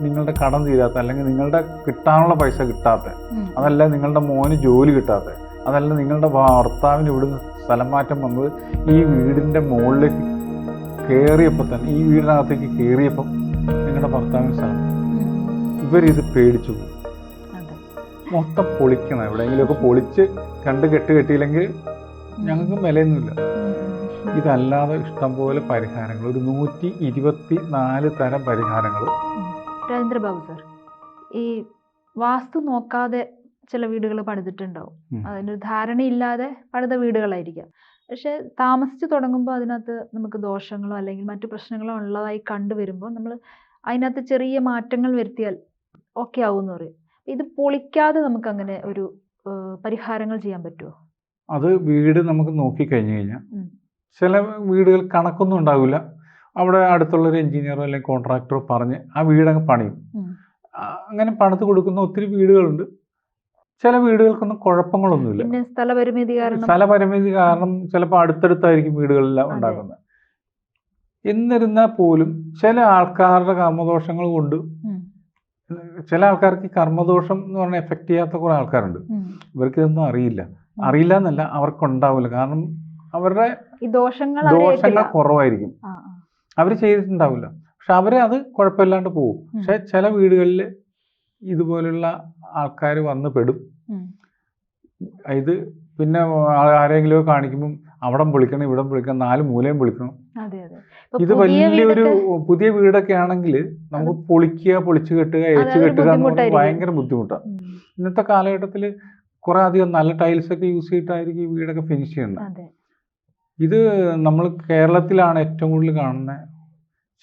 നിങ്ങളുടെ കടം തീരാത്ത അല്ലെങ്കിൽ നിങ്ങളുടെ കിട്ടാനുള്ള പൈസ കിട്ടാത്ത. അതല്ല നിങ്ങളുടെ മോന് ജോലി കിട്ടാത്ത അതല്ല നിങ്ങളുടെ ഭർത്താവിന് ഇവിടുന്ന് സ്ഥലം മാറ്റം വന്നത് ഈ വീടിന്റെ മുകളിലേക്ക് കയറിയപ്പോൾ തന്നെ ഈ വീടിനകത്തേക്ക് കയറിയപ്പം നിങ്ങളുടെ ഭർത്താവിന് സ്ഥലം. ഇവരിത് പേടിച്ചു മൊത്തം പൊളിക്കണം എവിടെയെങ്കിലുമൊക്കെ പൊളിച്ച് കണ്ട് കെട്ട് കെട്ടിയില്ലെങ്കിൽ ഞങ്ങൾക്ക് വിലയൊന്നുമില്ല. ഇതല്ലാതെ ഇഷ്ടംപോലെ പരിഹാരങ്ങൾ. ഒരു നൂറ്റി ഇരുപത്തി നാല് തരം പരിഹാരങ്ങൾ. രാജേന്ദ്രബാബു സാർ. ഈ വാസ്തു നോക്കാതെ ചില വീടുകൾ പണിതിട്ടുണ്ടാവും. അതിനൊരു ധാരണയില്ലാതെ പണിത വീടുകളായിരിക്കാം. പക്ഷെ താമസിച്ച് തുടങ്ങുമ്പോൾ അതിനകത്ത് നമുക്ക് ദോഷങ്ങളോ അല്ലെങ്കിൽ മറ്റു പ്രശ്നങ്ങളോ ഉള്ളതായി കണ്ടുവരുമ്പോൾ നമ്മൾ അതിനകത്ത് ചെറിയ മാറ്റങ്ങൾ വരുത്തിയാൽ ഓക്കെ ആവും എന്ന് പറയും. ഇത് പൊളിക്കാതെ നമുക്ക് അങ്ങനെ ഒരു പരിഹാരങ്ങൾ ചെയ്യാൻ പറ്റുമോ അത് വീട് നമുക്ക് നോക്കി കഴിഞ്ഞു കഴിഞ്ഞാൽ ചില വീടുകൾ കണക്കൊന്നും ഉണ്ടാവില്ല. അവിടെ അടുത്തുള്ളൊരു എഞ്ചിനീയറോ അല്ലെങ്കിൽ കോൺട്രാക്ടറോ പറഞ്ഞ് ആ വീടങ്ങ് പണിയും. അങ്ങനെ പണിത് കൊടുക്കുന്ന ഒത്തിരി വീടുകളുണ്ട്. ചില വീടുകൾക്കൊന്നും കുഴപ്പങ്ങളൊന്നുമില്ല. സ്ഥലപരിമിതി കാരണം? സ്ഥലപരിമിതി കാരണം ചിലപ്പോൾ അടുത്തടുത്തായിരിക്കും വീടുകളെല്ലാം ഉണ്ടാകുന്നത് ഉണ്ടാക്കുന്നത്. എന്നിരുന്നാൽ പോലും ചില ആൾക്കാരുടെ കർമ്മദോഷങ്ങൾ കൊണ്ട് ചില ആൾക്കാർക്ക് കർമ്മദോഷം എന്ന് പറഞ്ഞാൽ എഫക്റ്റ് ചെയ്യാത്ത കുറേ ആൾക്കാരുണ്ട്. ഇവർക്ക് ഇതൊന്നും അറിയില്ല. അറിയില്ല എന്നല്ല അവർക്ക് ഉണ്ടാവില്ല കാരണം അവരുടെ ദോഷങ്ങൾ കുറവായിരിക്കും. അവർ ചെയ്തിട്ടുണ്ടാവില്ല. പക്ഷെ അവരെ അത് കുഴപ്പമില്ലാണ്ട് പോകും പക്ഷെ ചില വീടുകളിൽ ഇതുപോലുള്ള ആൾക്കാർ വന്ന് പെടും. ഇത് പിന്നെ ആരെങ്കിലും കാണിക്കുമ്പം അവിടെ വിളിക്കണം ഇവിടെ വിളിക്കണം നാല് മൂലയും വിളിക്കണം ഇത് വലിയൊരു പുതിയ വീടൊക്കെ ആണെങ്കിൽ നമുക്ക് പൊളിക്കുക പൊളിച്ചു കെട്ടുക എച്ച് അതൊരു കെട്ടുക എന്ന് പറഞ്ഞാൽ ഭയങ്കര ബുദ്ധിമുട്ടാണ്. ഇന്നത്തെ കാലഘട്ടത്തിൽ കുറേ അധികം നല്ല ടൈൽസ് ഒക്കെ യൂസ് ചെയ്തിട്ടായിരിക്കും ഈ വീടൊക്കെ ഫിനിഷ് ചെയ്യുന്നത്. ഇത് നമ്മൾ കേരളത്തിലാണ് ഏറ്റവും കൂടുതൽ കാണുന്നത്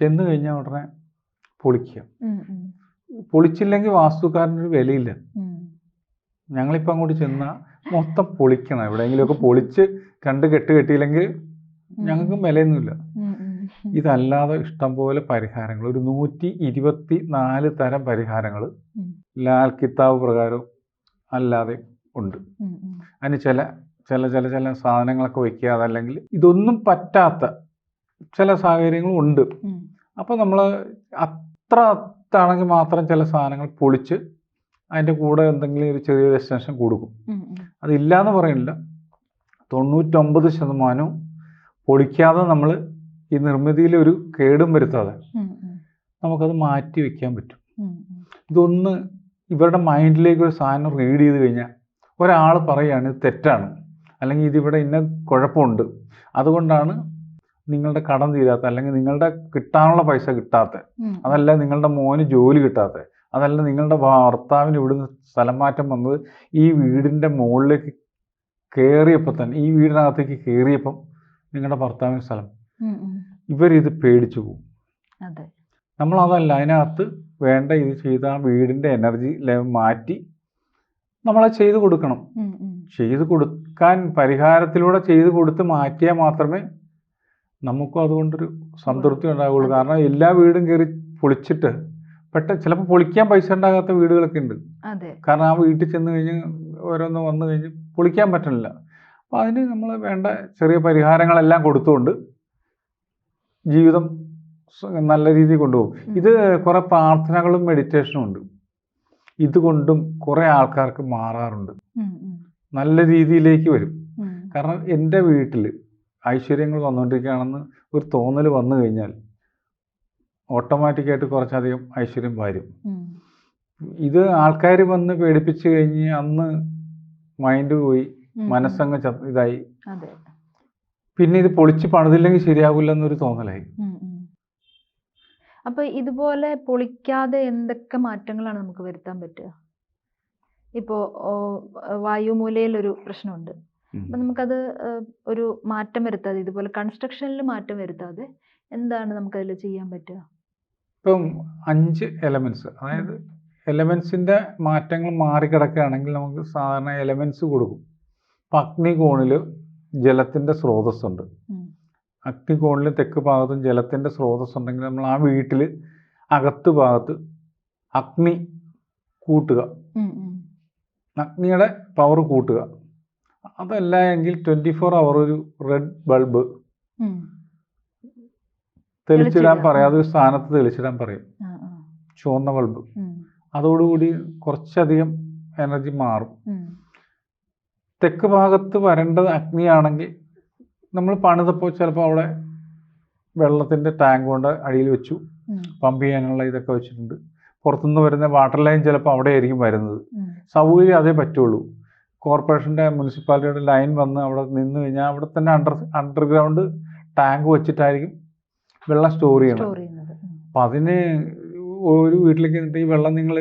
ചെന്ന് കഴിഞ്ഞാൽ ഉടനെ പൊളിക്കുക. പൊളിച്ചില്ലെങ്കിൽ വാസ്തുക്കാരനൊരു വിലയില്ല. ഞങ്ങളിപ്പോൾ അങ്ങോട്ട് ചെന്നാൽ മൊത്തം പൊളിക്കണം. എവിടെയെങ്കിലുമൊക്കെ പൊളിച്ച് രണ്ട് കെട്ട് കെട്ടിയില്ലെങ്കിൽ ഞങ്ങൾക്കും വിലയൊന്നുമില്ല. ഇതല്ലാതെ ഇഷ്ടം പോലെ ഇതല്ലാതെ ഇഷ്ടംപോലെ പരിഹാരങ്ങൾ. ഒരു നൂറ്റി ഇരുപത്തി നാല് തരം പരിഹാരങ്ങൾ. ലാൽ കിതാബ് പ്രകാരം അല്ലാതെ ഉണ്ട്. അതിന് ചില ചില ചില ചില സാധനങ്ങളൊക്കെ വെക്കുക അതല്ലെങ്കിൽ ഇതൊന്നും പറ്റാത്ത ചില സാഹചര്യങ്ങളും ഉണ്ട്. അപ്പോൾ നമ്മൾ അത്ര അത്താണെങ്കിൽ മാത്രം ചില സാധനങ്ങൾ പൊളിച്ച് അതിന്റെ കൂടെ എന്തെങ്കിലും ഒരു ചെറിയൊരു എക്സ്റ്റൻഷൻ കൊടുക്കും. അതില്ല എന്ന് പറയുന്നില്ല തൊണ്ണൂറ്റൊമ്പത് ശതമാനവും പൊളിക്കാതെ നമ്മൾ ഈ നിർമ്മിതിയിൽ ഒരു കേടും വരുത്താതെ. നമുക്കത് മാറ്റി വെക്കാൻ പറ്റും. ഇതൊന്ന് ഇവരുടെ മൈൻഡിലേക്ക് ഒരു സാധനം റീഡ് ചെയ്ത് കഴിഞ്ഞാൽ ഒരാൾ പറയുകയാണ് ഇത് തെറ്റാണ് അല്ലെങ്കിൽ ഇതിവിടെ ഇന്ന കുഴപ്പമുണ്ട്. അതുകൊണ്ടാണ് നിങ്ങളുടെ കടം തീരാത്ത അല്ലെങ്കിൽ നിങ്ങളുടെ കിട്ടാനുള്ള പൈസ കിട്ടാത്ത. അതല്ല നിങ്ങളുടെ മോന് ജോലി കിട്ടാത്ത. അതല്ല നിങ്ങളുടെ ഭർത്താവിന് ഇവിടുന്ന് സ്ഥലം മാറ്റം വന്നത് ഈ വീടിന്റെ മുകളിലേക്ക് കയറിയപ്പോൾ തന്നെ ഈ വീടിനകത്തേക്ക് കയറിയപ്പം നിങ്ങളുടെ ഭർത്താവിന് സ്ഥലം. ഇവരിത് പേടിച്ചു പോകും നമ്മൾ അതല്ല അതിനകത്ത് വേണ്ട ഇത് ചെയ്ത ആ വീടിന്റെ എനർജി ലെവൽ മാറ്റി നമ്മളത് ചെയ്തു കൊടുക്കണം. ചെയ്ത് കൊടുക്കാൻ പരിഹാരത്തിലൂടെ ചെയ്തു കൊടുത്ത് മാറ്റിയാൽ മാത്രമേ നമുക്കും അതുകൊണ്ടൊരു സംതൃപ്തി ഉണ്ടാവുകയുള്ളൂ. കാരണം എല്ലാ വീടും കയറി പൊളിച്ചിട്ട് പെട്ടെന്ന് ചിലപ്പോൾ പൊളിക്കാൻ പൈസ ഉണ്ടാകാത്ത വീടുകളൊക്കെ ഉണ്ട്. കാരണം ആ വീട്ടിൽ ചെന്ന് കഴിഞ്ഞ് ഓരോന്ന് വന്നു കഴിഞ്ഞ് പൊളിക്കാൻ പറ്റണില്ല. അപ്പോൾ അതിന് നമ്മൾ വേണ്ട ചെറിയ പരിഹാരങ്ങളെല്ലാം കൊടുത്തുകൊണ്ട് ജീവിതം നല്ല രീതിയിൽ കൊണ്ടുപോകും. ഇത് കുറേ പ്രാർത്ഥനകളും മെഡിറ്റേഷനും ഉണ്ട്. ഇതുകൊണ്ടും കുറേ ആൾക്കാർക്ക് മാറാറുണ്ട്. നല്ല രീതിയിലേക്ക് വരും. കാരണം എന്റെ വീട്ടിൽ ഐശ്വര്യങ്ങൾ വന്നുകൊണ്ടിരിക്കുകയാണെന്ന് ഒരു തോന്നൽ വന്നു കഴിഞ്ഞാൽ ഓട്ടോമാറ്റിക്കായിട്ട് കുറച്ചധികം ഐശ്വര്യം വരും. ഇത് ആൾക്കാർ വന്ന് പേടിപ്പിച്ച് കഴിഞ്ഞ് അന്ന് മൈൻഡ് പോയി മനസ്സങ്ങ് ഇതായി. പിന്നെ ഇത് പൊളിച്ച് പണിതില്ലെങ്കിൽ ശരിയാവില്ല എന്നൊരു തോന്നലായി. അപ്പൊ ഇതുപോലെ പൊളിക്കാതെ എന്തൊക്കെ മാറ്റങ്ങളാണ് നമുക്ക് വരുത്താൻ പറ്റുക? ഇപ്പോ വായുമൂലയിലൊരു വായുമൂലയിൽ ഒരു പ്രശ്നമുണ്ട്. അപ്പൊ നമുക്കത് ഒരു മാറ്റം വരുത്താതെ ഇതുപോലെ കൺസ്ട്രക്ഷനിൽ മാറ്റം വരുത്താതെ എന്താണ് നമുക്കതിൽ ചെയ്യാൻ പറ്റുക? ഇപ്പം അഞ്ച് എലമെന്റ്സ് അതായത് എലമെന്റ്സിന്റെ മാറ്റങ്ങൾ മാറിക്കിടക്കുകയാണെങ്കിൽ നമുക്ക് സാധാരണ എലമെന്റ്സ് കൊടുക്കും. ഇപ്പം അഗ്നികോണിൽ ജലത്തിന്റെ സ്രോതസ്സുണ്ട്. അഗ്നി അഗ്നികോണിൽ തെക്ക് ഭാഗത്തും ജലത്തിന്റെ സ്രോതസ് ഉണ്ടെങ്കിൽ നമ്മൾ ആ വീട്ടിൽ അകത്ത് ഭാഗത്ത് അഗ്നി കൂട്ടുക. അഗ്നിയുടെ പവർ കൂട്ടുക. അതല്ല എങ്കിൽ ട്വന്റി ഫോർ അവർ ഒരു റെഡ് ബൾബ്. തെളിച്ചിടാൻ പറയാം. അതൊരു സ്ഥാനത്ത് തെളിച്ചിടാൻ പറയും. ചുവന്ന ബൾബ്. അതോടുകൂടി കുറച്ചധികം എനർജി മാറും. തെക്ക് ഭാഗത്ത് വരേണ്ടത് അഗ്നിയാണെങ്കിൽ നമ്മൾ പണിതപ്പോൾ ചിലപ്പോൾ അവിടെ വെള്ളത്തിന്റെ ടാങ്ക് കൊണ്ട് അടിയിൽ വെച്ചു. പമ്പ് ചെയ്യാനുള്ള ഇതൊക്കെ വെച്ചിട്ടുണ്ട്. പുറത്തുനിന്ന് വരുന്ന വാട്ടർ ലൈൻ ചിലപ്പോൾ അവിടെ ആയിരിക്കും വരുന്നത്. സൗകര്യം അതേ പറ്റുള്ളൂ. കോർപ്പറേഷന്റെ മുനിസിപ്പാലിറ്റിയുടെ ലൈൻ വന്ന് അവിടെ നിന്ന് കഴിഞ്ഞാൽ അവിടെ തന്നെ അണ്ടർ അണ്ടർഗ്രൗണ്ട് ടാങ്ക് വെച്ചിട്ടായിരിക്കും വെള്ളം സ്റ്റോർ ചെയ്യണം. അപ്പം അതിന് ഒരു വീട്ടിലേക്ക് എന്നിട്ട് ഈ വെള്ളം നിങ്ങൾ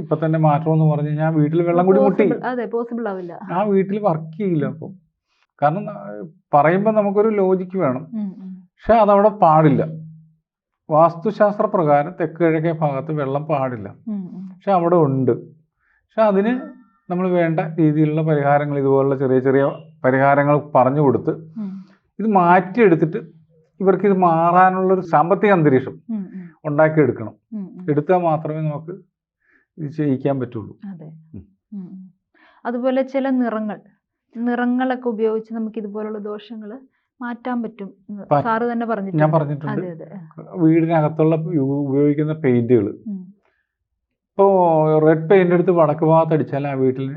ഇപ്പം തന്നെ മാറ്റണമെന്ന് പറഞ്ഞു കഴിഞ്ഞാൽ വീട്ടിൽ വെള്ളം കൂടി മുട്ടി. അതെ പോസിബിൾ ആവില്ല. ആ വീട്ടിൽ വർക്ക് ചെയ്യില്ല അപ്പം. കാരണം പറയുമ്പോൾ നമുക്കൊരു ലോജിക്ക് വേണം. പക്ഷെ അതവിടെ പാടില്ല. വാസ്തുശാസ്ത്ര പ്രകാരം തെക്ക് കിഴക്കേ ഭാഗത്ത് വെള്ളം പാടില്ല. പക്ഷെ അവിടെ ഉണ്ട് പക്ഷെ അതിന് നമ്മൾ വേണ്ട രീതിയിലുള്ള പരിഹാരങ്ങൾ ഇതുപോലുള്ള ചെറിയ ചെറിയ പരിഹാരങ്ങൾ പറഞ്ഞു കൊടുത്ത്. ഇത് മാറ്റിയെടുത്തിട്ട് ഇവർക്ക് ഇത് മാറാനുള്ള ഒരു സാമ്പത്തിക അന്തരീക്ഷം. ഉണ്ടാക്കിയെടുക്കണം. എടുത്താൽ മാത്രമേ നമുക്ക് ഇത് ചെയ്യിക്കാൻ പറ്റുള്ളൂ. അതുപോലെ ചില നിറങ്ങൾ നിറങ്ങളൊക്കെ ഉപയോഗിച്ച് നമുക്ക് ഇതുപോലുള്ള ദോഷങ്ങൾ മാറ്റാൻ പറ്റും സാറ് തന്നെ പറഞ്ഞിട്ടുണ്ട്. ഞാൻ പറഞ്ഞിട്ടുണ്ട്. വീടിനകത്തുള്ള ഉപയോഗിക്കുന്ന പെയിന്റുകൾ ഇപ്പോ ഇപ്പോൾ റെഡ് പെയിന്റ് എടുത്ത് വടക്ക് ഭാഗത്ത് അടിച്ചാൽ ആ വീട്ടിൽ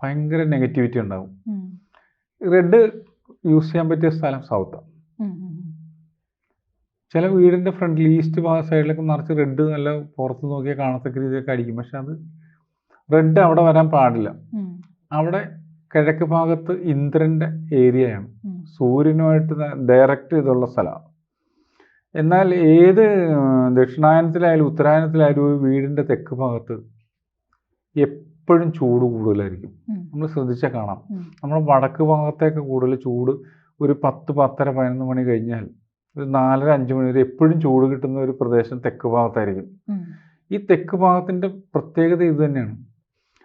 ഭയങ്കര നെഗറ്റിവിറ്റി ഉണ്ടാവും. റെഡ് യൂസ് ചെയ്യാൻ പറ്റിയ സ്ഥലം സൗത്ത്. ചില വീടിന്റെ ഫ്രണ്ടിൽ ഈസ്റ്റ് ഭാഗ സൈഡിലൊക്കെ നിറച്ച് റെഡ് നല്ല പുറത്ത് നോക്കിയാൽ കാണത്തക്ക രീതിയൊക്കെ അടിക്കും പക്ഷെ അത് റെഡ് അവിടെ വരാൻ പാടില്ല. അവിടെ കിഴക്ക് ഭാഗത്ത് ഇന്ദ്രന്റെ ഏരിയയാണ്. സൂര്യനുമായിട്ട് ഡയറക്റ്റ് ഇതുള്ള സ്ഥലമാണ് എന്നാൽ ഏത് ദക്ഷിണായനത്തിലായാലും ഉത്തരായനത്തിലായാലും ഒരു വീടിന്റെ തെക്ക് ഭാഗത്ത് എപ്പോഴും ചൂട് കൂടുതലായിരിക്കും. നമ്മൾ ശ്രദ്ധിച്ചാൽ കാണാം. നമ്മൾ വടക്ക് ഭാഗത്തേക്ക് കൂടുതൽ ചൂട് ഒരു പത്ത് പത്തര പതിനൊന്ന് മണി കഴിഞ്ഞാൽ ഒരു നാലര അഞ്ച് മണി വരെ എപ്പോഴും ചൂട് കിട്ടുന്ന ഒരു പ്രദേശം തെക്ക് ഭാഗത്തായിരിക്കും. ഈ തെക്ക് ഭാഗത്തിന്റെ പ്രത്യേകത ഇത് തന്നെയാണ്.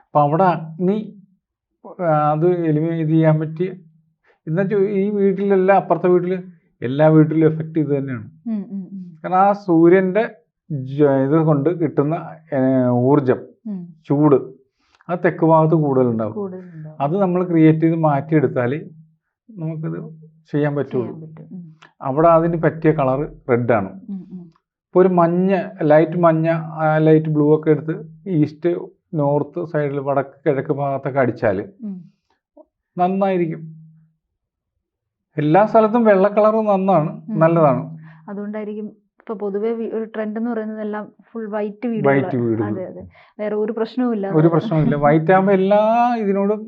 അപ്പം അവിടെ അഗ്നി അത് എലിമിനേറ്റ് ചെയ്യാൻ പറ്റിയ എന്നുവെച്ചാൽ ഈ വീട്ടിലെല്ലാം അപ്പുറത്തെ വീട്ടിൽ എല്ലാ വീട്ടിലും എഫക്റ്റ് ഇത് തന്നെയാണ്. കാരണം ആ സൂര്യന്റെ ഇത് കൊണ്ട് കിട്ടുന്ന ഊർജം ചൂട് അത് തെക്ക് ഭാഗത്ത് കൂടുതലുണ്ടാവും. അത് നമ്മൾ ക്രിയേറ്റ് ചെയ്ത് മാറ്റിയെടുത്താൽ നമുക്കത് ചെയ്യാൻ പറ്റുള്ളൂ. അവിടെ അതിന് പറ്റിയ കളർ റെഡാണ്. ഇപ്പോൾ ഒരു മഞ്ഞ ലൈറ്റ് മഞ്ഞ ലൈറ്റ് ബ്ലൂ ഒക്കെ എടുത്ത് ഈസ്റ്റ് നോർത്ത് സൈഡിൽ വടക്ക് കിഴക്ക് ഭാഗത്തൊക്കെ അടിച്ചാൽ നന്നായിരിക്കും. എല്ലാ സ്ഥലത്തും വെള്ള കളർ നന്നാണ് നല്ലതാണ്. അതുകൊണ്ടായിരിക്കും ഇപ്പൊ പൊതുവേ ഒരു ട്രെൻഡ് എന്ന് പറയുന്നത് എല്ലാം ഫുൾ വൈറ്റ് വൈറ്റ് വീടുകൾ. അതെ അതെ. വേറെ ഒരു പ്രശ്നവുമില്ല ഒരു പ്രശ്നവുമില്ല വൈറ്റ് ആകുമ്പോൾ എല്ലാ ഇതിനോടും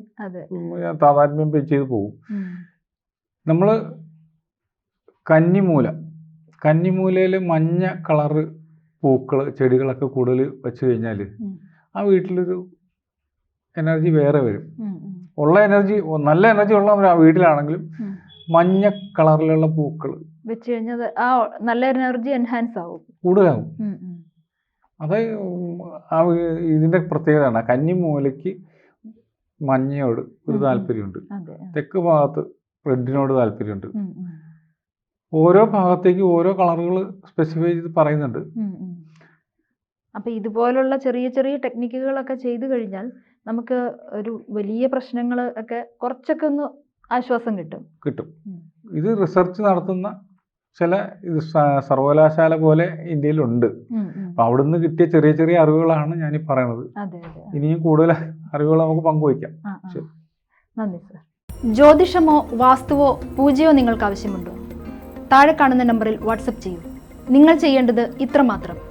താതാത്മ്യം ചെയ്ത് പോകും. നമ്മൾ നമ്മൾ കന്നിമൂല. കന്നിമൂലയിൽ മഞ്ഞ കളറ് പൂക്കൾ ചെടികളൊക്കെ കൂടുതൽ വെച്ച് കഴിഞ്ഞാൽ. ആ വീട്ടിലൊരു എനർജി വേറെ വരും. ഉള്ള എനർജി നല്ല എനർജി ഉള്ള ആ വീട്ടിലാണെങ്കിലും മഞ്ഞ കളറിലുള്ള പൂക്കൾ വെച്ച് കഴിഞ്ഞാൽ ആ നല്ല എനർജി എൻഹാൻസ് ആവും. കൂടുതലാവും. അത് ആ ഇതിന്റെ പ്രത്യേകതയാണ്. കന്നിമൂലയ്ക്ക് മഞ്ഞയോട് ഒരു. താല്പര്യമുണ്ട്. തെക്ക് ഭാഗത്ത് റെഡിനോട് താല്പര്യമുണ്ട്. ഓരോ ഭാഗത്തേക്ക് ഓരോ കളറുകൾ സ്പെസിഫൈ ചെയ്ത് പറയുന്നുണ്ട്. ഉം. ഉം. അപ്പൊ ഇതുപോലുള്ള ചെറിയ ചെറിയ ടെക്നിക്കുകളൊക്കെ ചെയ്തു കഴിഞ്ഞാൽ നമുക്ക് ഒരു വലിയ പ്രശ്നങ്ങൾ ഒക്കെ കുറച്ചൊക്കെ ഒന്ന് ആശ്വാസം കിട്ടും. കിട്ടും. ഇത് റിസർച്ച് നടത്തുന്ന ചില ഇത് സർവകലാശാല പോലെ ഇന്ത്യയിലുണ്ട്. അപ്പൊ. അവിടുന്ന് കിട്ടിയ ചെറിയ ചെറിയ അറിവുകളാണ് ഞാൻ ഈ പറയണത്. അതെ ഇനിയും കൂടുതൽ അറിവുകൾ നമുക്ക് പങ്കുവയ്ക്കാം. നന്ദി സർ. ജ്യോതിഷമോ വാസ്തുവോ പൂജയോ നിങ്ങൾക്ക് ആവശ്യമുണ്ടോ താഴെ കാണുന്ന നമ്പറിൽ വാട്സപ്പ് ചെയ്യൂ. നിങ്ങൾ ചെയ്യേണ്ടത് ഇത്രമാത്രം.